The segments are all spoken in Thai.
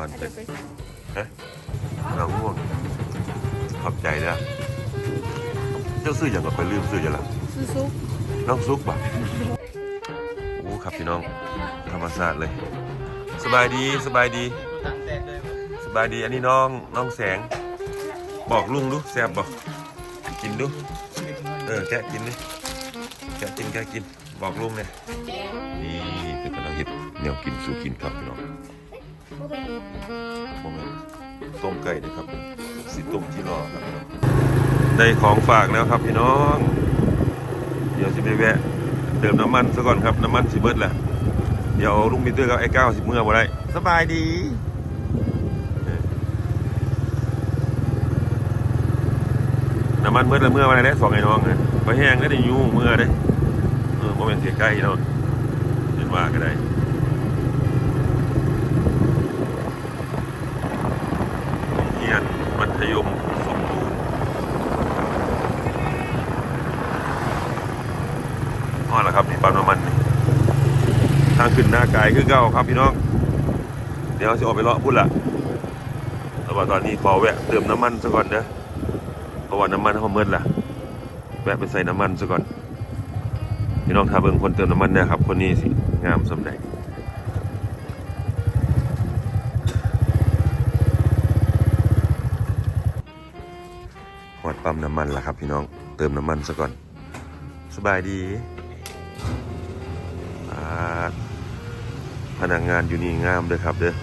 อนถ้าเป็เดี๋ยนวไปใส่ฮะน้องง่วงขอบใจนะเจ้าซื้ออย่างก็ไปลืมซื้ออย่างละซื้อซุปน้องซุกบ่ะโอ้ครับพี่น้อง ธรรมศาสตร์เลย สบายดีสบายดี สบายดี อันนี้น้องน้องแสง บอกลุงดูแซ่บบอกกินดู เออแกะกินดิแกะกินแกะกิน บอกลุงเนี่ยนี่คือกำลังเห็ดแนวกินสู่กินครับพี่น้อง โมเมนต์ต้มไก่ด้วยครับสิต้มที่รอครับพี่น้องได้ของฝากแล้วครับพี่น้อง เดี๋ยวสิไปแวะเติมน้ำมันซะก่อนครับ น้ำมันสิเบิดแหละเดี๋ยวลุงมิเตอร์กับไอ้ก้าวสิเมื่อบ่ได้สบายดีเออน้ำมันเบิดแล้วเมื่อวันไหนแล้วสองไอ้น้องนะไปแห้งก็ได้อยูเมื่อได้เออโมเมนต์เสียใกล้เนาะเห็นว่าก็ได้เฮียนมัธยมสมบูรณ์ อ๋อแล้วครับนี่ปั๊มน้ำมันนี่ทาง ขึ้นหน้ากายคือเก้าครับพี่น้อง เดี๋ยวจะออกไปเลาะพุ่นละแต่ว่าตอนนี้ขอแวะเติมน้ำมันซะก่อนเด้อเพราะว่าน้ำมันเขาเมื่อละแวะไปใส่น้ำมันซะก่อน พี่น้องถ้าเบิ่งคนเติมน้ำมันนะครับ คนนี้สิงามสำใดหอดปั๊มน้ำมันละครับ พี่น้องเติมน้ำมันซะก่อน สบายดี พนักงานอยู่นี่งามเด้อครับเด้อ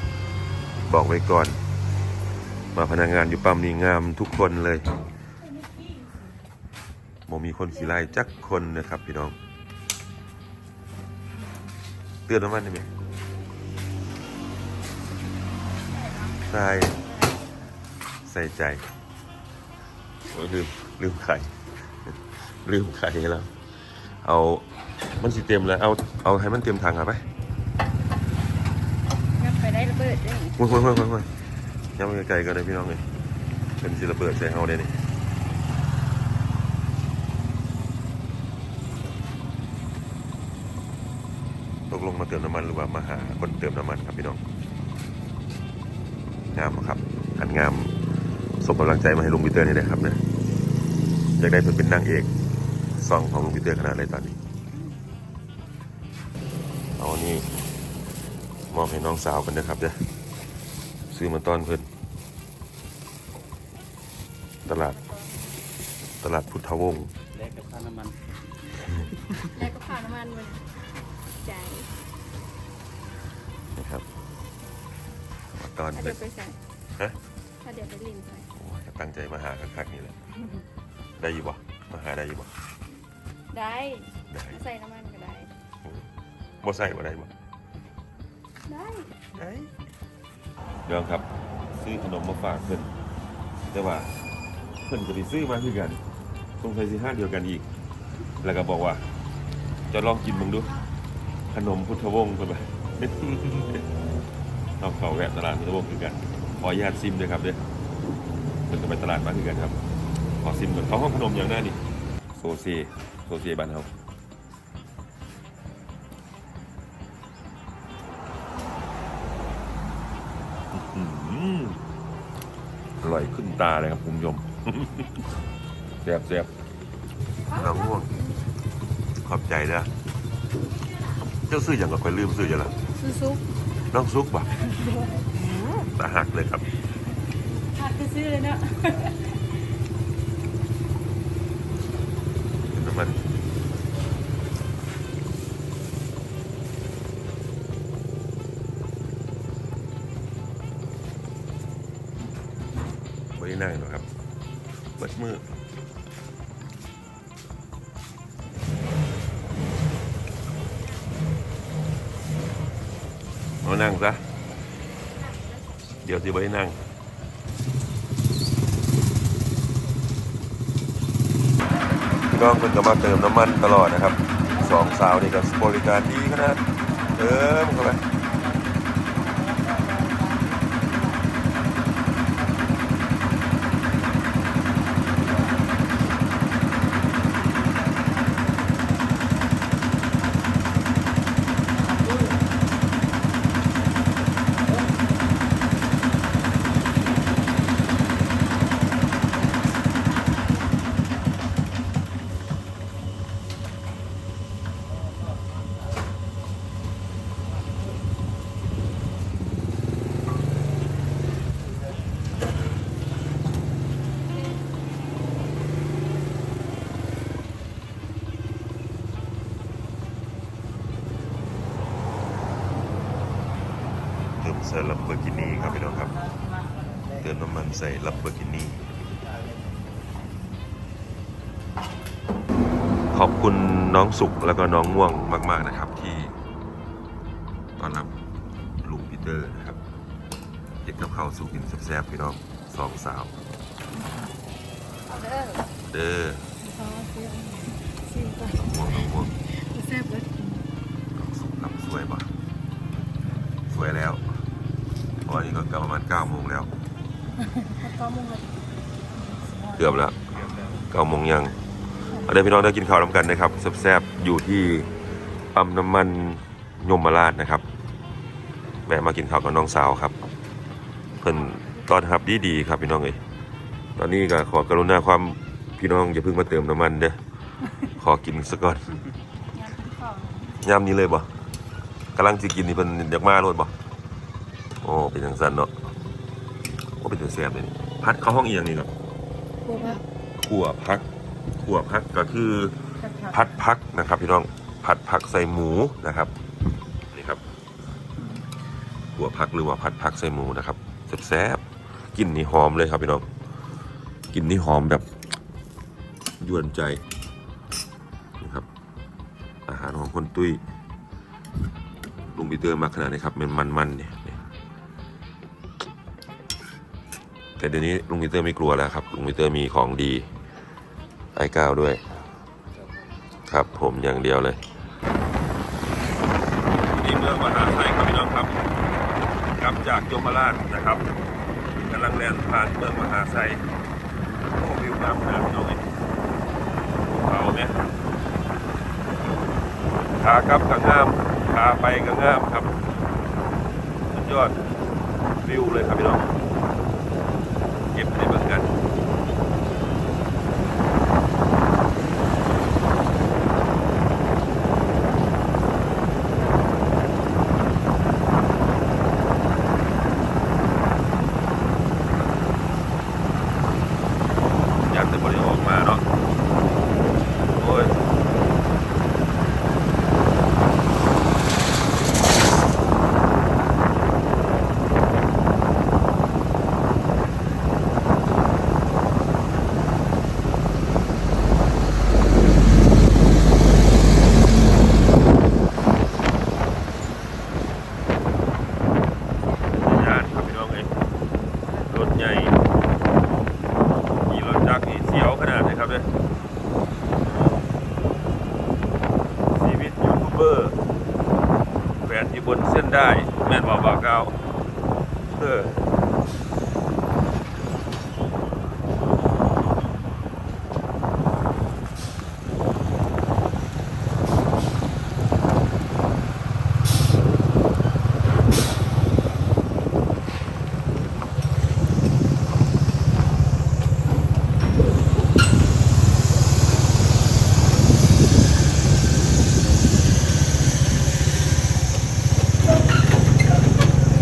บอกไว้ก่อน มาพนักงานอยู่ปั๊มนี่งามทุกคนเลยโมมีคนขี่ไล่จักคนนะครับพี่น้อง เตือนน้ำมันได้ไหมใส่ใส่ใจโอ้ยลืมลืมไข่ลืมไข่แล้ว เอา มันสิเต็มแล้ว เอา เอาให้มันเต็มถังอะไปงับไป ด้ระเบิดได้ว้ยว้ยว้ยว้ยว้ยย้ำไกลๆกันเลยพี่น้องเลยเป็นสิระเบิดใส่เฮาเลยนี่ตกลงมาเติมน้ำมันหรือว่ามาหาคนเติมน้ำมันครับพี่น้อง งามครับอันงามส่งกำลังใจมาให้ลุงปีเตอร์นี่เลยครับเนี่ยอยากได้เพิ่นเป็นนางเอกซองของลุงปีเตอร์ขนาดเลยตอนนี้เอาอันนี้ มอบให้น้องสาวกันนะครับเด้อซื้อมาต้อนเพิ่นตลาด ตลาดพุทธวงศ์แลกกับค่าน้ำมันแล้วก็ผ่าน้ำมันมันใจนะครับมาต้อนถ้าเพิ่เดี๋ยนวไปใส่ฮะถ้าเดี๋ยวไปลินใส่โอ้ยตั้งใจมาหาคักๆนี่แหละได้อยู่บ่มาหาได้อยู่บ่ได้ได้ถ้าใส่น้ำมันก็ได้บ่ใส่บ่ได้บ่ ได้เดี๋ยวครับ ซื้อขนมมาฝากเพิ่อนแต่ว่าเพิ่อนจะไปซื้อมาคือกันคงใส่สิห้าเดียวกันอีก แล้วก็บอกว่า จะลองกินมึงดู ขนมพุทธวงศ์เพิ่นว่าเอาเขาแวะตลาดพุทธวงศ์คือกัน ขออนุญาตซิมด้วยครับเด้อเพิ่นก็ไปตลาดมาคือกันครับ ขอซิมก่อนเขาห้องขนมอย่างหน้านี่โซเซโซเซบ้านเฮา ตาเลยครับคุณผู้ชมแซ่บแซ่บน้ำง่วงขอบใจนะเจ้าซื้ออย่างก็ไปลืมซื้ออย่างละซื้อซุปน้องซุกบ่ะตาหักเลยครับขาดไปซื้อเลยเนาะน้ำมัน ที่ได้นั่งน้องเพิ่นก็มาเติมน้ำมันตลอดนะครับสองสาวนี่ก็บริการดีขนาดเติมเข้าไป ใส่ลัมเบอร์กินี่ครับพี่น้องครับ เติมน้ำมันใส่ลัมเบอร์กินี่ขอบคุณน้องสุกแล้วก็น้องม่วงมาก ๆนะครับที่ต้อนรับลุงปีเตอร์นะครับเด็กกับข้าวสู่กินแซ่บๆพี่น้องสองสาวเอาเด้อเด้อขอซื้อชิมก่อนน้องม่วงน้องม่วงแซ่บเลยน้องสุกครับสวยปะสวยแล้ว ตอนนี้ก็กลับประมาณ9โมงแล้วข้าวต้มมุงเลยเกือบแล้วเก้าโมงยังเอาเดี๋ยวพี่น้องได้กินข้าวน้ำกันนะครับแซ่บๆอยู่ที่ปั๊มน้ำมันยมราชนะครับแวะมากินข้าวกับน้องสาวครับ เพิ่นต้อนรับดีๆครับพี่น้องเอ้ยตอนนี้ก็ขอกรุณาความพี่น้องอย่าเพิ่งมาเติมน้ำมันเด้อขอกินซะก่อนยำที่ของยามนี้เลยบ่กำลังสิกินนี่เพิ่นอยากมาโลดบ่ โอ้เป็นจังซั่นเนาะโอ้เป็นจังแซ่บเลยนี่พัดเข้าห้องอีหยังนี่เนาะกลัวว่าขั่วพักขั่วพักก็คือจะผัดพัดพักนะครับพี่น้องผัดผักใส่หมูนะครับนี่ครับขั่วพักหรือว่าผัดผักใส่หมูนะครับแซ่บๆกลิ่นนี่หอมเลยครับพี่น้องกลิ่นนี่หอมแบบยวนใจนะครับ อาหารของคนตุ้ยลุงปีเตอร์มาขนาดนี้ครับเป็นมันๆเนี่ย แต่เดี๋ยวนี้ลุงปีเตอร์ไม่กลัวแล้วครับลุงปีเตอร์มีของดีไอ้ก้าวด้วย ครับผมอย่างเดียวเลยนี่เมืองมหาชัยครับพี่น้องครับกลับจากยมราชนะครับกำลังแล่นผ่านเมืองมหาชัยโอ้วิวงามขนาดนี้น้องเอ้ยเขาเนี่ยขากลับก็งามขาไปก็งามครับสุดยอดวิวเลยครับพี่น้อง เก็บในเบื้องกัน อยากจะบริออกมาเนาะ โอ้ย ย่านครับพี่น้องเอ้ยรถใหญ่ ขี่รถจักรนี่เสียวขนาดไหนครับเนี่ยชีวิตยูทูบเบอร์แขวนที่บนเส้นได้ แม่นบอกบอกเก้าเออ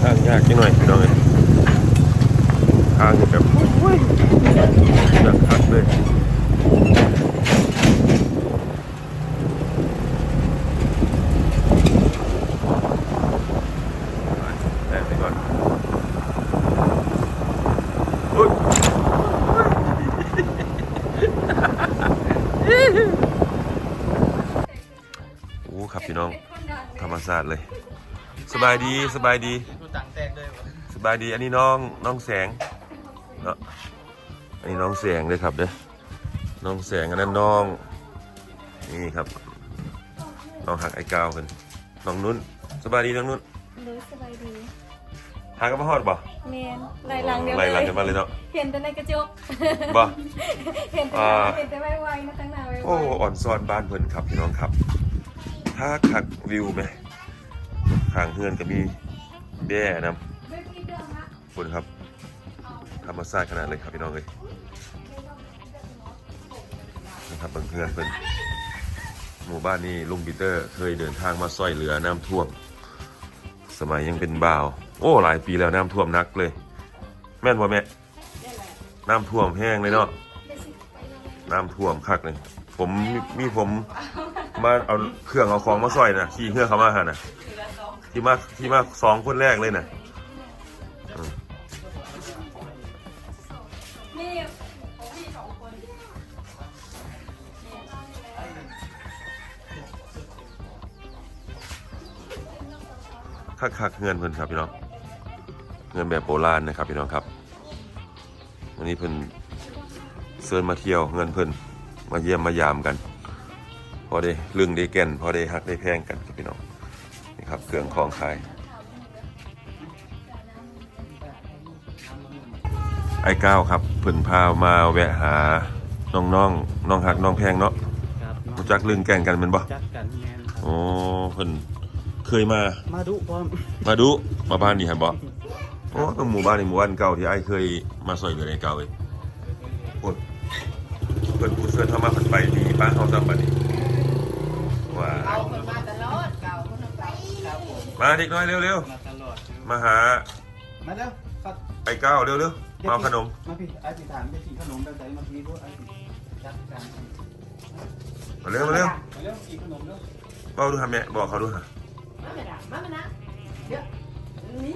ทางยากจังหน่อยพี่น้องเอ้ยทางนี่แบบโอ้ยอยากคักเลยแอบไปก่อนอุ๊ย โอ้ครับพี่น้องธรรมศาสตร์เลย สบายดีสบายดีกูตังแตกเลยว่ะสบายดีอันนี้น้องน้องแสงเนาะอันนี้น้องแสงเลยครับเด้อน้องแสงอันนั้นน้อง นี่ครับ น้องหักไอ้กาวเป็นน้องนุ่นสบายดีน้องนุ่นเลยสบายดีหากันมาฮอดบ่ เมนไล่หลังเดียวไล่เลยหลังกันมาเลยเนาะเห็นแต่ในกระจกบ่เห็นแต่อ่าเห็นแต่ไวๆนะตั้งหน้าไวๆโอ้อ่อนซอนบ้านเพิ่นครับพี่น้องครับ ถ้าคักวิวไหมข้างเฮือนก็มีแบ่นำคุณครับธรรมชาติขนาดเลยครับพี่น้องเลยนะครับเบิ่งเพื่อนเพิ่นหมู่บ้านนี้ลุงปีเตอร์เคยเดินทางมาซอยเหลือน้ำท่วม สมัยยังเป็นบ่าว โอ้หลายปีแล้วน้ำท่วมนักเลย แม่นบ่แม่น้ำท่วมแห้งเลยเนาะน้ำท่วมคักเลยผมมีผมมาเอาเครื่องเอาของมาซอยนะขี่เครื่องเขามาหานะที่มาที่มาสองคนแรกเลยนะคักคักเงินเพิ่นครับพี่น้อง เงินแบบโบราณนะครับพี่น้องครับวันนี้เพิ่นเชิญมาเที่ยวเงินเพิ่นมาเยี่ยมมายามกัน พอได้ลึงได้แก่น พอได้หักได้แพงกันครับพี่น้องนี่ครับเครื่องของขายไอ้ก้าวครับเพิ่นพามาแวะหาน้องๆน้องหักน้องแพงเนาะครับรู้จักลึงแก่นกันแมันบ่จักกันแมนครับโอ้เพิ่นเคยมามาดุพร้อมมาดูมาบ้านนี่ฮะบ่ โอ้ตรงหมู่บ้านนี่หมู่บ้านเก่าที่ไอ้เคยมาซอยเหลือในเก่าเว้ยพูดเพิ่นผู้เชิญเข้ามาเพิ่นไปดีป้าเฮาซ้ำบัดนี้ว่าเก่าคนมาตลอดเก่าคนเก่าเก่าผมมาเด็กน้อยเร็วมาตลอดๆมาหามาเร็วครับ ไอ้ก้าวเร็วๆมาเอาขนม มาพี่ไอ้พี่ถามจะกินขนมแบบไหนมาพี่ด้วยไอ้พี่จักกันมาเร็วมาเร็วมาเร็วกินขนมเร็วเว้าดูหาแม่บอกเขาดูหามาไม่ได้มาไม่นะเดี๋ยวนี่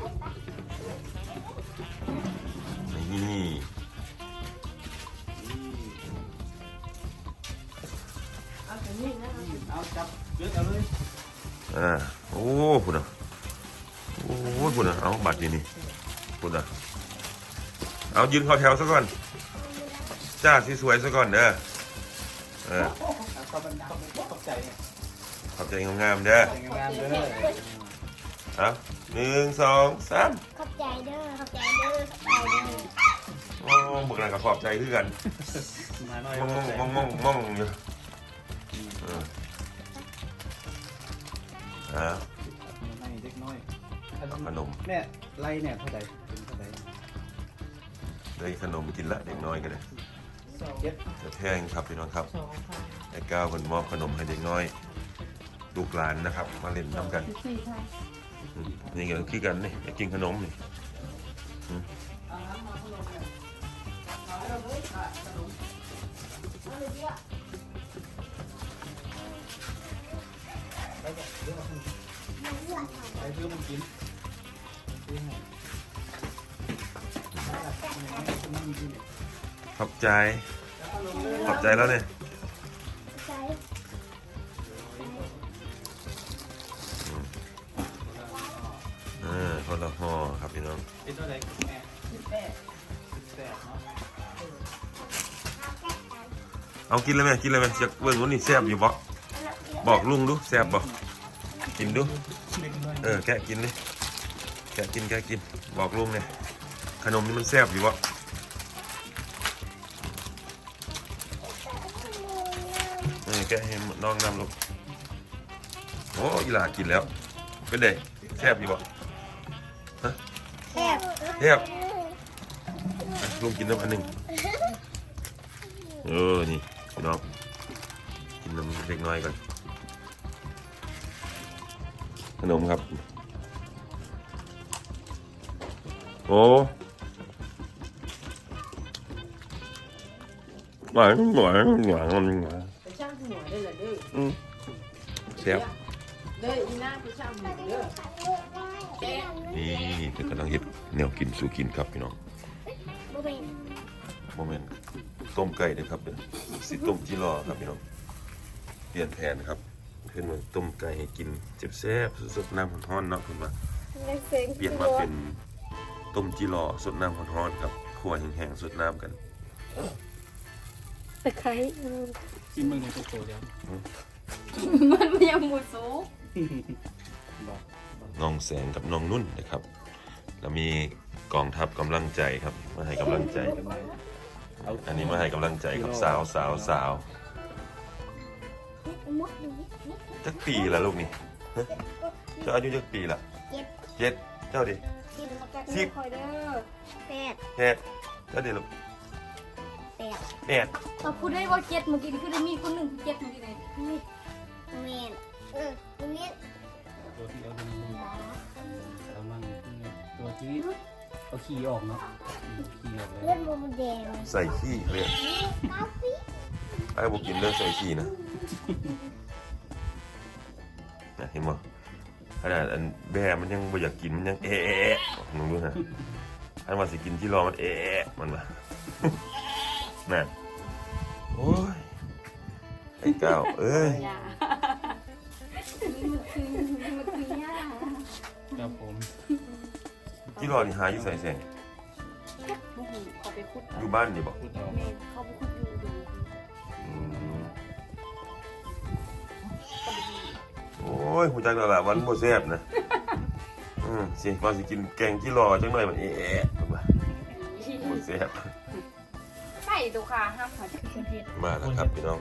นี่เอาแต่นี่นะเอาจับเลือกเอาเลยอ่าโอ้พุ่นน่ะโอ้ยพุ่นน่ะเอาบัตรนี่นี่พุ่นน่ะเอายืนเข้าแถวซะก่อนจ้าสิสวยซะก่อนเด้อเออเอาเข้าบันไดตกใจเนี่ยขอบใจงามๆเด้อแต่งงานเลยเอาหนึ่งสองสามขอบใจเด้อขอบใจเด้อขอบใจเด้อ โอ้บึกหลังกับขอบใจคือกันมาหน่อยมองมองมองมองมองอยู่เอออ่าให้เด็กน้อยขนมแม่ไรเนี่ยเท่าไหร่เป็นเท่าไหร่ได้ขนมกินละเด็กน้อยกันเลยเจ็ดจะแพงครับพี่น้องครับสองพันไอ้ก้าวคนมอบขนมให้เด็กน้อยลูกหลานนะครับ มาเล่นน้ำกัน สี่พัน อืมนี่ก็คือกันนี่อยากกินขนมนี่อืม ไปซื้อมันกินซื้อให้ขอบใจขอบใจแล้วเนี่ยใจเออคนละห่อครับพี่น้องเป็นเท่าไหร่แม่ สิบแปดสิบแปดเนาะ เอากินเลยไหมกินเลยไหมจะเบิ่งว่านี่แซ่บอยู่บ่บอกลุงดูแซ่บบ่กินดูเด็กน้อยเออแกะกินดิแกะกินแกะกินบอกลุงเนี่ยขนมนี่มันแซ่บอยู่บ่เออแกะให้น้องนำลูกโอ้อีหลากินแล้วเป็นไงแซ่บอยู่บ่แซ่บแซ่บอะลุงกินน้ำอันหนึ่งเออนี่ พี่น้องกินน้ำเล็กน้อยก่อน ขนมครับ โอ้หวานหวานหวานหวานหวานไปช่างหัวได้เลยเด้ออืมแซ่บเด้ออีน่าไปช่างหัวเด้อแกนี่เป็นกำลังเฮ็ดแนวกินสู่กินครับพี่น้องบ่เป็นโมเมนต์ ต้มไก่เด้อครับเด้อสิต้มจีรอครับพี่น้องเปลี่ยนแผนครับเพิ่นว่าต้มไก่ให้กินเจ็บแซ่บสดๆน้ำร้อนๆเนาะเพิ่นว่าเสียงเปลี่ยนมาเป็นต้มจีรอสดน้ำร้อนๆครับคั่วแห้งๆสดน้ำกันตะไคร้กินมึงในตัวโตแล้วมันยังหมูสูงบอกน้องแสงกับน้องนุ่นนะครับ แล้วมีกองทัพกำลังใจครับมาให้กำลังใจกันไหมเอาอันนี้มาให้กำลังใจครับสาวสาวสาวมดดูนี่จักปีละลูกนี่ฮะเจ้าอายุจักปีละเจ็ดเจ็ดเจ้าดิสิบสิบคอยเด้อแปดเจ็ดเจ้าดิลูกแปดแปดเราพูดได้ว่าเจ็ดเมื่อกี้คือได้มีคนหนึ่งเจ็ดเมื่อกี้ไงเมนเออตรงนี้ตัวที่เอาเป็นเอามั่งตัวที่ เอาขี้ออกเนาะขี้ออกเลยเล่นโมเดลใส่ขี้เลยไอ้บอกกินเรื่องใส่ขี้นะนะเห็นบ่ขนาดอันแบมันยังบ่อยากกินมันยังเอะเอะเอะมึงดูนะอันว่าสิกินที่รอมันเอะเอะมันว่ะนั่นโอ้ยไอ้ก้าวเอ้ยอย่ามันคือมั นคือย่าครับรอนี่หาอยู่ใส่แสงบุหูเขาไปคุดอยู่บ้านนี่บอกพูดต่อเมนเขาไปคุดอยู่ดูอืมโอ้ยหูจักแล้วล่ะวันบ่แซ่บนะอืมสิว่าสิกินแกงที่รอจังหน่อยมันเอ๊ะบ่แซ่บใช่ตัวค่ะห้ามขาดเครื่องเทศมาแล้วครับพี่น้อง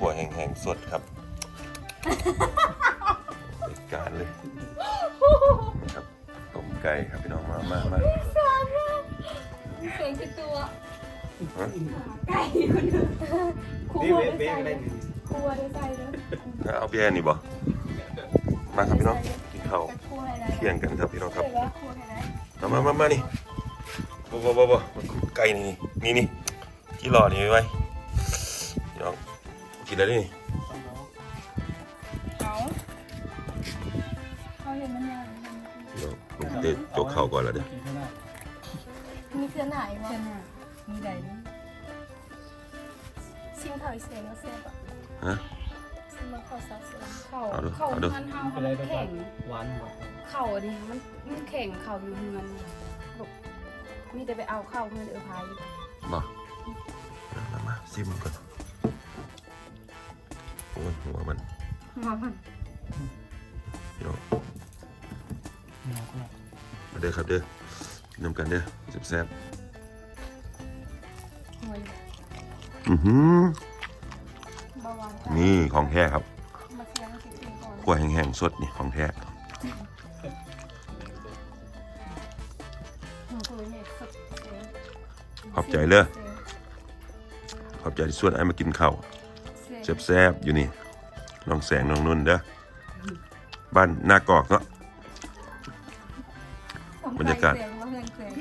หัวแห้งๆสดครับรายการเลยนะครับต้ม ไก่ครับพี่น้องมามามาเสียงคือตัวฮะครันี่วเว้ได้เว้ใส่ก็ได้เลยนี่ครัวได้ใส่เลยเอาพี่แอนนี่บ่มาครับพี่น้องกินข้าวครัวอะไรเที่ยงกันครับพี่น้องครับเสร็จแล้วครัวให้ได้มามามามานี่บ่บ่บ่บ่ไก่นี่นี่นี่ที่รอนี่ไว้ไว้พี่น้องกินแล้วนี่ เตะจกเข่าวก่อนแล้วเด้อกินข้างหน้ามีเครือหน่ายมั้เช่ยนน่ะมีใดนี่ชิมข้าวอีเสียงแล้วแซ่บอะฮะ ชิมมาข้าวซอสเสียงเขาเอาดูเขาเอาดู เงินเฮาไม่เขาเป็นไรมันก็แข็งหวานหวานเข่าดิมันมันแข็งเข่าอยู่เงินลูกมีแต่ไปเอาเข้าเงินเออพายบ่มามามาซิมก่อนโอ้ยหัวมันมามันพี่น้องเนื้อก็มา เด้อครับเด้อกินน้ำกันเด้อแซ่บหวยๆอือหือเบาหวานจ้ะนี่ของแท้ครับมาเสียงเสียงก่อนขั่วแห้งๆสดนี่ของแท้หนูคุยเนี่ยสุดเสียงขอบใจเด้อขอบใจที่ชวนไอ้มากินข้าวเสียงแซ่บๆอยู่นี่น้องแสงน้องนุ่นเด้อบ้านนากอกเนาะบ รรยากาศเสียงว่าเสียงเสียง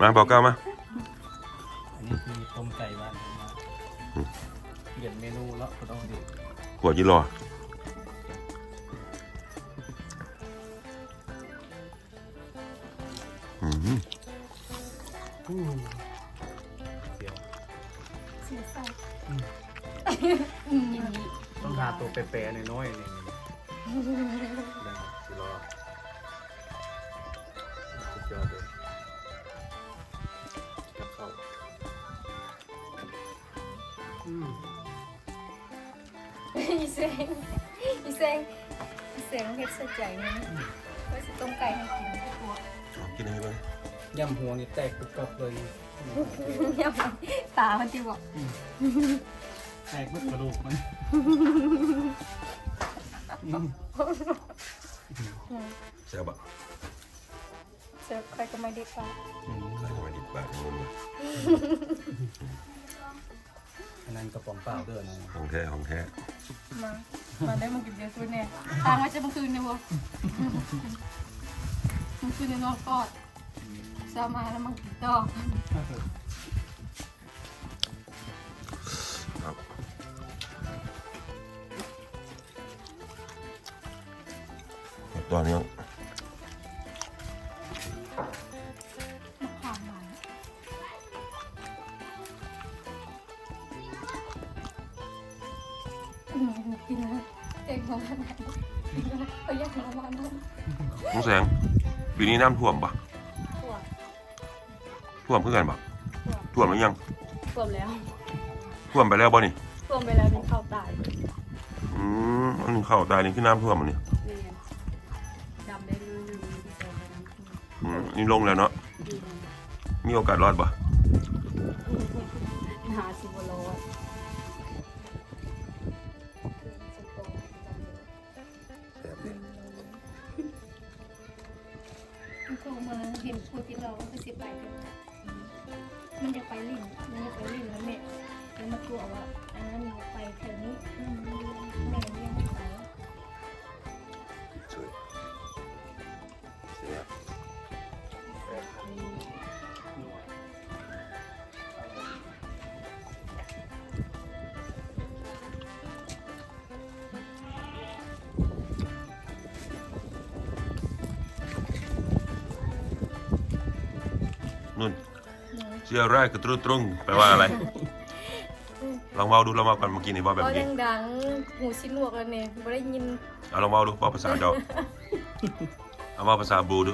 มาบอกเก้ามา อันนี้คือต้มไก่บ้านผมนะเปลี่ยนเมนูแล้วก็ต้องดิขั่วยี่รออืมเดี๋ยวเสียงใส่ต้องหาตัวแปรๆน้อยๆนี่นะครับสิรอสุด ยอดเลยกับข้าวอืมอีเสียงอีเสียงอีเสียงเฮ็ดเสียใจนี่ก็สิต้มไก่ให้กินทุกตัวเอากินให้เบ้างย่ำหัวนี่แตกกรุบกรับเลยนี่ยังตามันที่บอกแตกลูกกระดูกมันอืม แซ่บอะ เจอใครก็ไม่ได้ปลาอืมใส่เข้ามาดิบบาทงงเลยอันนั้นกระป๋องเปล่าเด้อนะของแท้ของแท้มามาได้มากินเบียร์ตัวเนี่ยตามมาจะเมื่อคืนเนี่ยวะเมื่อคืนเนี่ยนอนกอดเช้ามาแล้วมากินต่อครับตอนนี้ นี้น้ำท่วมปะทั่วท่วมเพื่อกันปะท่วมหรือยังท่วมแล้วท่วมไปแล้วบ่นี่ท่วมไปแล้วเป็นข้าวตายอืมอันนี้เข้าตายนี่คือน้ำท่วมอันนี้นี่ไงดำได้มือหนึ่งที่สองไปน้ำท่วมอืมนี่ลงแล้วเนาะดีนะมีโอกาสรอดปะหาสิ สิไปมันจะไปลิ่นมันจะไปลิ่นแล้วแม่แล้วมากลัวว่าอันนั้นมันไปแถวนี้อืมแม่ เชื่อแรกกระตรุตรุงแปลว่าอะไร ลองเมาดูลองเมากันเมื่อกี้นี่ว่าแบบก็นี้ยังดังหูชิ้นหนวกแล้วเนี่ยไม่ได้ยินเอาลองเมาดูว่าภาษาเจ้าเอาว่าภาษาบลูดู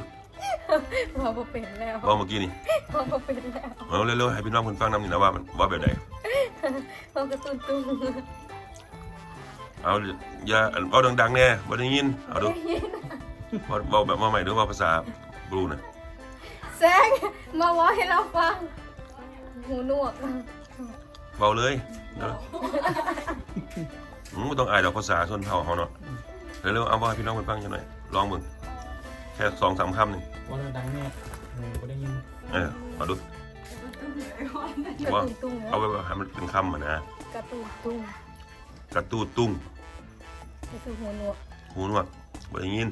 เราบ่เป็นแล้วว่าเมื่อกี้นี่เราบ่เป็นแล้วเอาเร็วๆให้พี่น้องเพิ่นฟังนำนี่นะว่ามันว่าแบบใดเราก็ตุ้นตุ้งเอาอย่าอันเอาดังๆแน่บ่ได้ยินเอาดูเว้าเว้าแบบว่าใหม่ดูว่าภาษาบลูน่ะแซงมาว่าให้เราฟัง หูหนวกเว้าเลยเด้ออืมบ่ต้องอายดอกภาษาชนเผ่าเฮาเนาะเร็วๆเอาว่าให้พี่น้องเพิ่นฟังจังหน่อยลองเบิ่งแค่สองสามคำนี่ว่าเราดังแน่เออบ่ได้ยินเออเอาดูกระว่าตุ้นตุ้งเอาไปว่าให้มันเป็นคำอะนะกระตุ้นตุ้งกระตู้ตุ้งก็คือหูหนวก หูหนวกบ่ได้ยิน